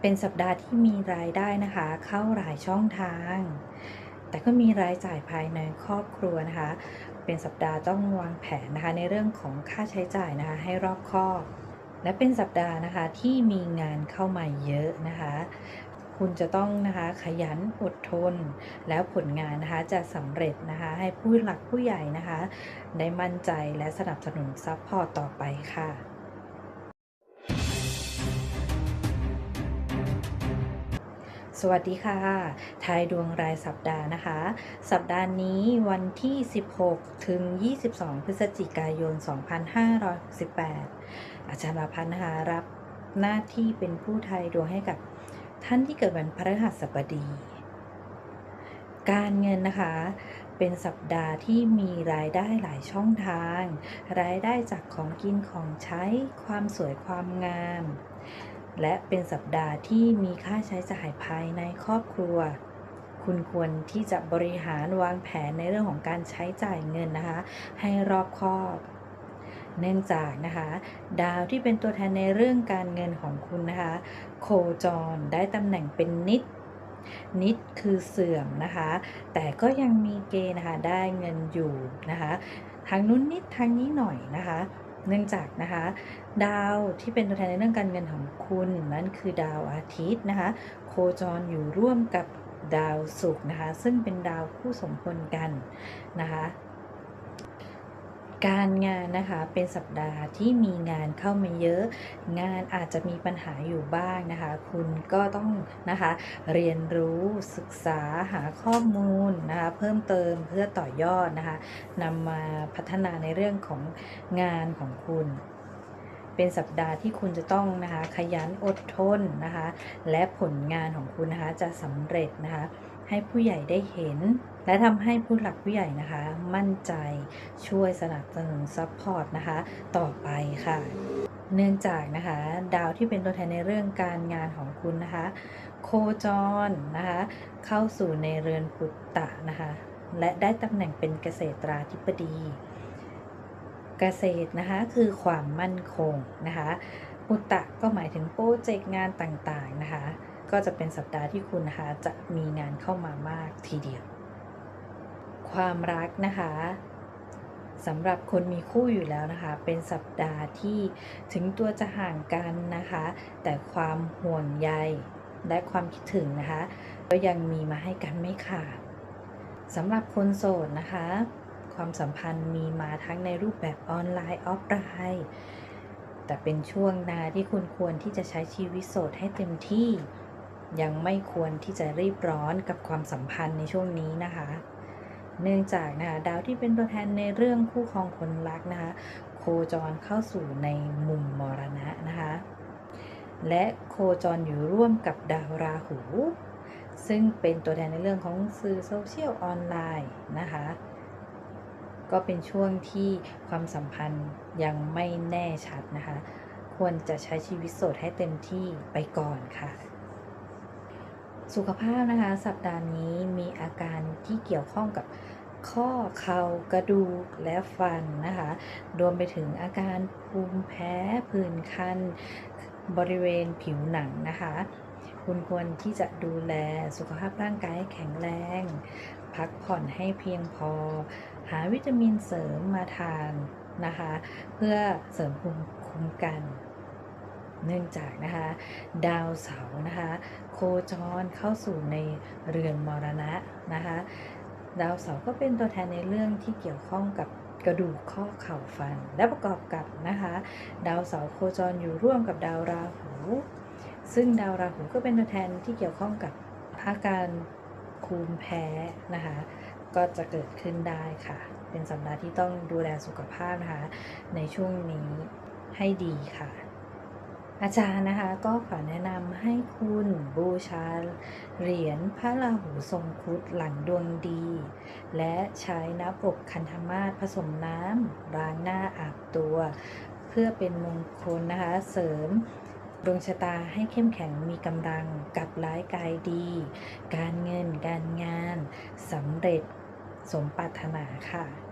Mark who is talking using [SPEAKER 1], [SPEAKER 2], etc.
[SPEAKER 1] เป็นสัปดาห์ที่มีรายได้นะคะ เข้าหลายช่องทาง แต่ก็มีรายจ่ายภายในครอบครัวนะคะ เป็นสัปดาห์ต้องวางแผนนะคะ ในเรื่องของค่าใช้จ่ายนะคะ ให้รอบคอบ และเป็นสัปดาห์นะคะที่มีงานเข้ามาเยอะนะคะ คุณจะต้องนะคะขยันอดทน แล้วผลงานนะคะจะสำเร็จนะคะ ให้ผู้หลักผู้ใหญ่นะคะ ได้มั่นใจและสนับสนุนซัพพอร์ตต่อไปค่ะ สวัสดีค่ะ ทายดวงรายสัปดาห์นะคะ สัปดาห์นี้วันที่ 16 ถึง 22 พฤศจิกายน 2568 อาจารย์ลาพันธ์นะคะรับหน้าที่เป็นผู้ทายดวงให้กับท่านที่เกิดวันพฤหัสบดี การเงินนะคะ เป็นสัปดาห์ที่มีรายได้หลายช่องทาง รายได้จากของกินของใช้ ความสวยความงาม และเป็นสัปดาห์ที่มีค่าใช้จ่ายภายในครอบครัว คุณควรที่จะบริหารวางแผนในเรื่องของการใช้จ่ายเงินนะคะ ให้รอบคอบเนื่องจากนะคะ ดาวที่เป็นตัวแทนในเรื่องการเงินของคุณนะคะ โคจรได้ตำแหน่งเป็นนิด นิดคือเสื่อมนะคะ แต่ก็ยังมีเกณฑ์นะคะได้เงินอยู่นะคะทางนู้นนิดทางนี้หน่อยนะคะ เนื่องจากนะคะดาวที่เป็นตัวแทนในเรื่องการเงินของคุณนั้นคือดาวอาทิตย์นะคะโคจรอยู่ร่วมกับดาวศุกร์นะคะ ซึ่งเป็นดาวคู่สมพลกันนะคะ การงานนะคะเป็นสัปดาห์ที่มีงานเข้ามาเยอะ งานอาจจะมีปัญหาอยู่บ้างนะคะ คุณก็ต้องนะคะเรียนรู้ศึกษาหาข้อมูลนะคะเพิ่มเติมเพื่อต่อยอดนะคะนำมาพัฒนาในเรื่องของงานของคุณ เป็นสัปดาห์ที่คุณจะต้องนะคะขยันอดทนนะคะและผลงานของคุณนะคะจะสำเร็จนะคะ ให้ผู้ใหญ่ได้เห็น และทำให้ผู้หลักผู้ใหญ่นะคะ มั่นใจช่วยสนับสนุนซัพพอร์ตนะคะ ต่อไปค่ะ เนื่องจากนะคะ ดาวที่เป็นตัวแทนในเรื่องการงานของคุณนะคะ โคจรนะคะ เข้าสู่ในเรือนปุตตะนะคะ และได้ตำแหน่งเป็นเกษตราธิบดีเกษตรนะคะคือความมั่นคงนะคะปุตตะก็หมายถึงโปรเจกต์งานต่างๆนะคะ ก็จะเป็นสัปดาห์ที่คุณนะคะจะมีงานเข้ามามากทีเดียว ความรักนะคะสำหรับคนมีคู่อยู่แล้วนะคะ เป็นสัปดาห์ที่ถึงตัวจะห่างกันนะคะ แต่ความห่วงใยและความคิดถึงนะคะ ก็ยังมีมาให้กันไม่ขาดสำหรับคนโสดนะคะ ความสัมพันธ์มีมาทั้งในรูปแบบออนไลน์ออฟไลน์แต่เป็นช่วงนาที่คุณควรที่จะใช้ชีวิตโสดให้เต็มที่ ยังไม่ควรที่จะรีบร้อนกับความสัมพันธ์ในช่วงนี้นะคะ เนื่องจากนะคะดาวที่เป็นตัวแทนในเรื่องคู่ครองคนรักนะคะ โคจรเข้าสู่ในมุมมรณะนะคะ และโคจรอยู่ร่วมกับดาวราหู ซึ่งเป็นตัวแทนในเรื่องของสื่อโซเชียลออนไลน์นะคะก็เป็นช่วงที่ความสัมพันธ์ยังไม่แน่ชัดนะคะ ควรจะใช้ชีวิตโสดให้เต็มที่ไปก่อนค่ะ สุขภาพนะคะ สัปดาห์นี้มีอาการที่เกี่ยวข้องกับข้อเข่ากระดูกและฟันนะคะ รวมไปถึงอาการภูมิแพ้ผื่นคันบริเวณผิวหนังนะคะ คุณควรที่จะดูแลสุขภาพร่างกายแข็งแรง พักผ่อนให้เพียงพอ หาวิตามินเสริมมาทานนะคะ เพื่อเสริมภูมิคุ้มกัน เนื่องจากนะคะดาวเสาร์นะคะโคจรเข้าสู่ในเรือนมรณะนะคะดาวเสาร์ก็เป็นตัวแทนในเรื่องที่เกี่ยวข้องกับกระดูกข้อเข่าฟัน และประกอบกับนะคะดาวเสาร์โคจรอยู่ร่วมกับดาวราหู ซึ่งดาวราหูก็เป็นตัวแทนที่เกี่ยวข้องกับอาการภูมแพ้นะคะก็จะเกิดขึ้นได้ค่ะ เป็นสัปดาห์ที่ต้องดูแลสุขภาพนะคะในช่วงนี้ให้ดีค่ะ อาจารย์นะคะก็ขอแนะนำให้คุณบูชาเหรียญพระราหูทรงครุฑหลังดวงดี และใช้น้ำอบคันธมาศผสมน้ำล้างหน้าอาบตัว เพื่อเป็นมงคลนะคะ เสริมดวงชะตาให้เข้มแข็งมีกำลังกับร้ายกายดี การเงินการงานสำเร็จสมปรารถนาค่ะ